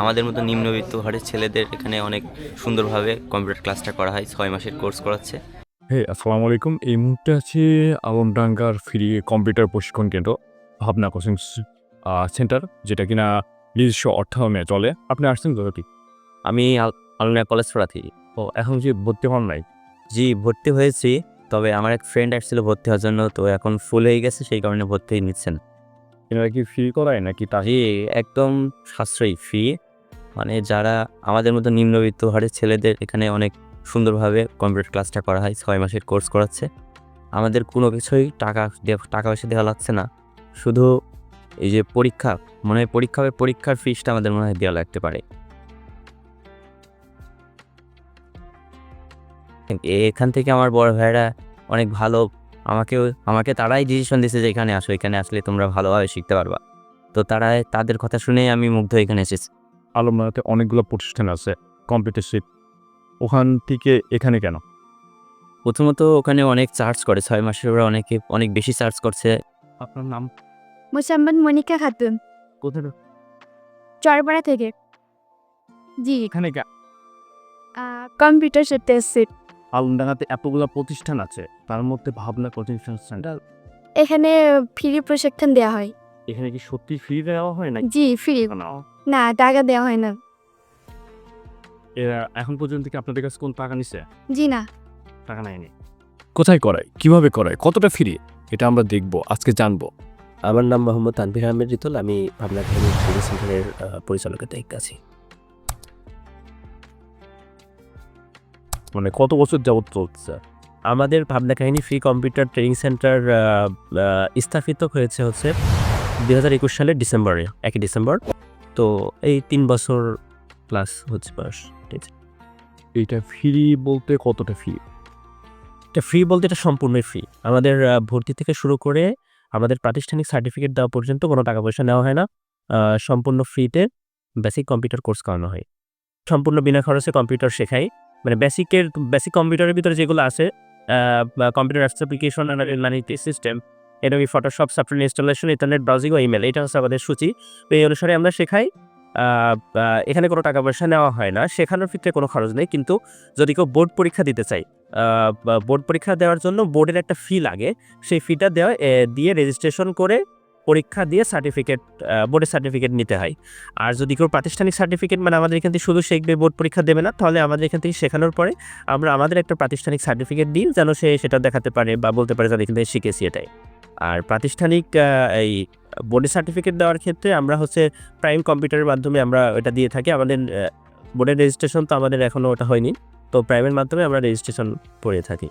আমাদের মতো নিম্নবিত্ত ঘরের ছেলেদের এখানে অনেক সুন্দরভাবে কম্পিউটার ক্লাসটা করা হয় ছয় মাসের কোর্স করাচ্ছে। হে আসসালামু আলাইকুম। এই মুহূর্তে আছি আলমডাঙ্গার ফ্রি কম্পিউটার প্রশিক্ষণ কেন্দ্র ভাবনা কোচিং সেন্টার যেটা কিনা নিজস্ব অর্থায়নে চলে। আপনি আসছেন তো কি আমি আলমিয়া কলেজ পড়াতে ও এখন যে ভর্তি হন নাই? জি ভর্তি হয়েছি তবে আমার এক ফ্রেন্ড আসছিল ভর্তি হওয়ার জন্য তো এখন ফুল হয়ে গেছে সেই কারণে ভর্তি নিচ্ছেন। এনারা কি ফ্রি করায় নাকি তা একদম সাশ্রয়ী ফি মানে যারা আমাদের মতো নিম্নবিত্ত ঘরের ছেলেদের এখানে অনেক সুন্দরভাবে কম্পিউটার ক্লাসটা করা হয়, ছয় মাসের কোর্স করাচ্ছে। আমাদের কোনো কিছুই টাকা টাকা পয়সা দেওয়া লাগছে না। শুধু এই যে পরীক্ষা, মনে হয় পরীক্ষা পরীক্ষার ফিসটা আমাদের মনে হয় দেওয়া লাগতে পারে। এখান থেকে আমার বড় ভাইয়েরা অনেক ভালো আমাকেও আমাকে তারাই ডিসিশন দিয়েছে যে এখানে আসো এখানে আসলে তোমরা ভালোভাবে শিখতে পারবা। তো তারা তাদের কথা শুনেই আমি মুগ্ধ এখানে এসেছি। আলমডাঙ্গাতে অনেকগুলো প্রতিষ্ঠান আছে কম্পিউটার শিপ ওখান থেকে এখানে কেন? প্রথমত ওখানে অনেক চার্জ করে ছয় মাসের ওরা অনেকে অনেক বেশি চার্জ করছে। আপনার নাম? মোসাম্মদ মনিকা খাতুন। কোথায়? চরপাড়া থেকে। জি। এখানে কম্পিউটার শিখতে এসেছি। আলমডাঙ্গাতে এতগুলো প্রতিষ্ঠান আছে তার মধ্যে ভাবনা কোচিং সেন্টার এখানে ফ্রি প্রশিক্ষণ দেওয়া হয়। এখানে কি সত্যি ফ্রি দেওয়া হয় নাকি? জি ফ্রি না না টাকা দেওয়া হয় না। এরা এখন পর্যন্ত কি আপনাদের কাছে কোন টাকা নিছে? জি না। টাকা নেয়নি। কোথায় করায়? কীভাবে করায়? কতটা ফ্রি এটা আমরা দেখব আজকে জানব। আমার নাম মোহাম্মদ তানভীর আহমেদ রিতুল আমি ভাবনা ট্রেনিং সেন্টারের পরিচালকের দায়িত্বে আছি। মানে কত বছর যাবত চলছে? আমাদের ভাবনা কাহিনী ফ্রি কম্পিউটার ট্রেনিং সেন্টার স্থাপিত হয়েছে হচ্ছে দুই হাজার একুশ সালের ডিসেম্বরে একই ডিসেম্বর। তো এই তিন বছর প্লাস হচ্ছে বয়স ঠিক আছে। এইটা ফ্রি বলতে কতটা ফ্রি এটা ফ্রি বলতে এটা সম্পূর্ণই ফ্রি আমাদের ভর্তি থেকে শুরু করে আমাদের প্রাতিষ্ঠানিক সার্টিফিকেট দেওয়া পর্যন্ত কোনো টাকা পয়সা নেওয়া হয় না। সম্পূর্ণ ফ্রিতে বেসিক কম্পিউটার কোর্স করানো হয়। সম্পূর্ণ বিনা খরচে কম্পিউটার শেখাই। মানে বেসিকের বেসিক কম্পিউটারের ভিতরে যেগুলো আছে কম্পিউটার অ্যাপ্লিকেশন অ্যানালিটিক সিস্টেম এরকম Photoshop software installation internet browsing ও ইমেল এটা হচ্ছে আমাদের সূচি। তো এই অনুসারে আমরা শেখাই এখানে কোনো টাকা পয়সা নেওয়া হয় না, শেখানোর ক্ষেত্রে কোনো খরচ নেই, কিন্তু যদি কেউ বোর্ড পরীক্ষা দিতে চাই বোর্ড পরীক্ষা দেওয়ার জন্য বোর্ডের একটা ফি লাগে, সেই ফিটা দেওয়া দিয়ে রেজিস্ট্রেশন করে পরীক্ষা দিয়ে সার্টিফিকেট বোর্ডের সার্টিফিকেট নিতে হয়। আর যদি কেউ প্রাতিষ্ঠানিক সার্টিফিকেট মানে আমাদের এখান থেকে শুধু শিখবে বোর্ড পরীক্ষা দেবে না, তাহলে আমাদের এখান থেকে শেখানোর পরে আমরা আমাদের একটা প্রাতিষ্ঠানিক সার্টিফিকেট দিই, যেন সে সেটা দেখাতে পারে বা বলতে পারে যে আমি এখান থেকে শিখেছি এটাই। আর প্রাতিষ্ঠানিক এই বোর্ডের সার্টিফিকেট দেওয়ার ক্ষেত্রে আমরা হচ্ছে প্রাইম কম্পিউটারের মাধ্যমে আমরা এটা দিয়ে থাকি। আমাদের বোর্ডের রেজিস্ট্রেশন তো আমাদের এখনও ওটা হয়নি, তো প্রাইমের মাধ্যমে আমরা রেজিস্ট্রেশন করে থাকি।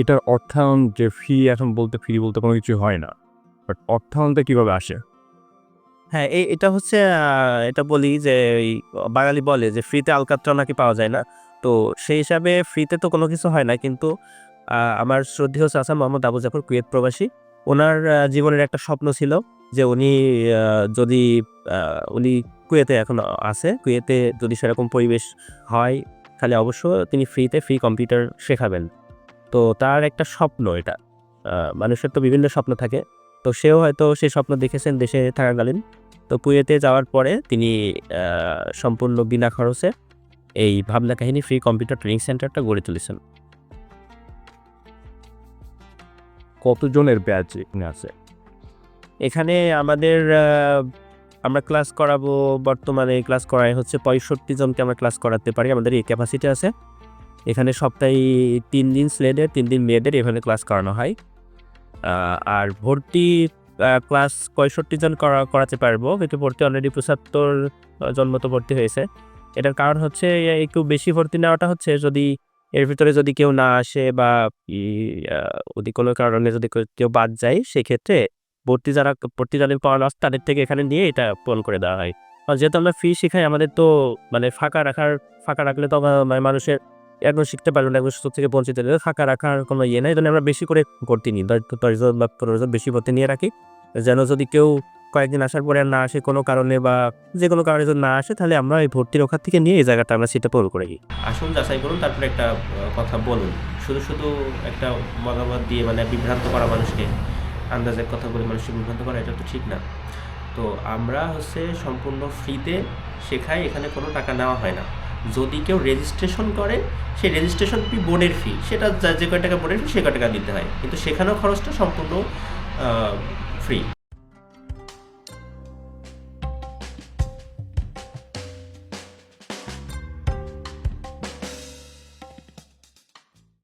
এটার অর্থায়ন যে ফি এখন বলতে ফ্রি বলতে কোনো কিছু হয় না। বাট অর্থায়নটা কীভাবে আসে? হ্যাঁ এই এটা হচ্ছে এটা বলি যে বাঙালি বলে যে ফ্রিতে আলকাত্রা নাকি পাওয়া যায় না। তো সেই হিসাবে ফ্রিতে তো কোনো কিছু হয় না, কিন্তু আমার শ্রদ্ধেয় চাচা মোহাম্মদ আবু জাফর কুয়েত প্রবাসী, ওনার জীবনের একটা স্বপ্ন ছিল যে উনি যদি উনি কুয়েতে এখন আছে, কুয়েতে যদি সেরকম পরিবেশ হয়, তাহলে অবশ্য তিনি ফ্রিতে ফ্রি কম্পিউটার শেখাবেন। তো তার একটা স্বপ্ন এটা। মানুষের তো বিভিন্ন স্বপ্ন থাকে। তো সেও হয়তো সে স্বপ্ন দেখেছেন দেশে থাকাকালীন। তো কুয়েতে যাওয়ার পরে তিনি সম্পূর্ণ বিনা খরচে এই ভাবনা কাহিনী ফ্রি কম্পিউটার ট্রেনিং সেন্টারটা গড়ে তুলেছেন। কতজনের ব্যাচ এখানে আছে? এখানে আমাদের আমরা ক্লাস করাবো বর্তমানে ক্লাস করাই হচ্ছে পঁয়ষট্টি জনকে আমরা ক্লাস করাতে পারি আমাদের এই ক্যাপাসিটি আছে। এখানে সপ্তাহে তিন দিন ছেলেদের তিন দিন মেয়েদের এখানে ক্লাস করানো হয়। আর ভর্তি ক্লাস পঁয়ষট্টি জন করা, করাতে পারব। কিন্তু ভর্তি অলরেডি পঁচাত্তর জন মতো ভর্তি হয়েছে। এটার কারণ হচ্ছে একটু বেশি ভর্তি নেওয়াটা হচ্ছে যদি এর ভিতরে যদি কেউ না আসে বা যদি কোনো কারণে যদি কেউ- বাদ যায়, সেক্ষেত্রে ভর্তি যারা, ভর্তি যাদের করানো আছে, তাদের থেকে এখানে নিয়ে এটা পূরণ করে দেওয়া হয়। যেহেতু আমরা ফি শিখাই, আমাদের তো মানে ফাঁকা রাখার, ফাঁকা রাখলে তো মানে মানুষের একজন শিখতে পারবে না, একজন সুযোগ থেকে বঞ্চিত হলে ফাঁকা রাখার কোনো ইয়ে নাই। জন্য আমরা বেশি করে ভর্তি নিই। দশজন বা পনেরো জন বেশি ভর্তি নিয়ে রাখি। যেন যদি কেউ কয়েকদিন আসার পরে না আসে কোনো কারণে বা যে কোনো কারণে যদি না আসে, তাহলে আমরা এই ভর্তির ওখান থেকে নিয়ে এই জায়গাটা আমরা সেটা পূরণ করে দিই। আসুন, যাচাই করুন, তারপরে একটা কথা বলুন। শুধু শুধু একটা মতামত দিয়ে মানে বিভ্রান্ত করা মানুষকে আন্দাজের কথা বলে মানুষকে বিভ্রান্ত করা, এটা তো ঠিক না। তো আমরা হচ্ছে সম্পূর্ণ ফ্রিতে শেখাই, এখানে কোনো টাকা নেওয়া হয় না। যদি কেউ রেজিস্ট্রেশন করে, সেই রেজিস্ট্রেশন ফি বোর্ডের ফি সেটা যে কয় টাকা বোর্ডের ফি সে কয় টাকা দিতে হয়। কিন্তু সেখানেও খরচটা সম্পূর্ণ ফ্রি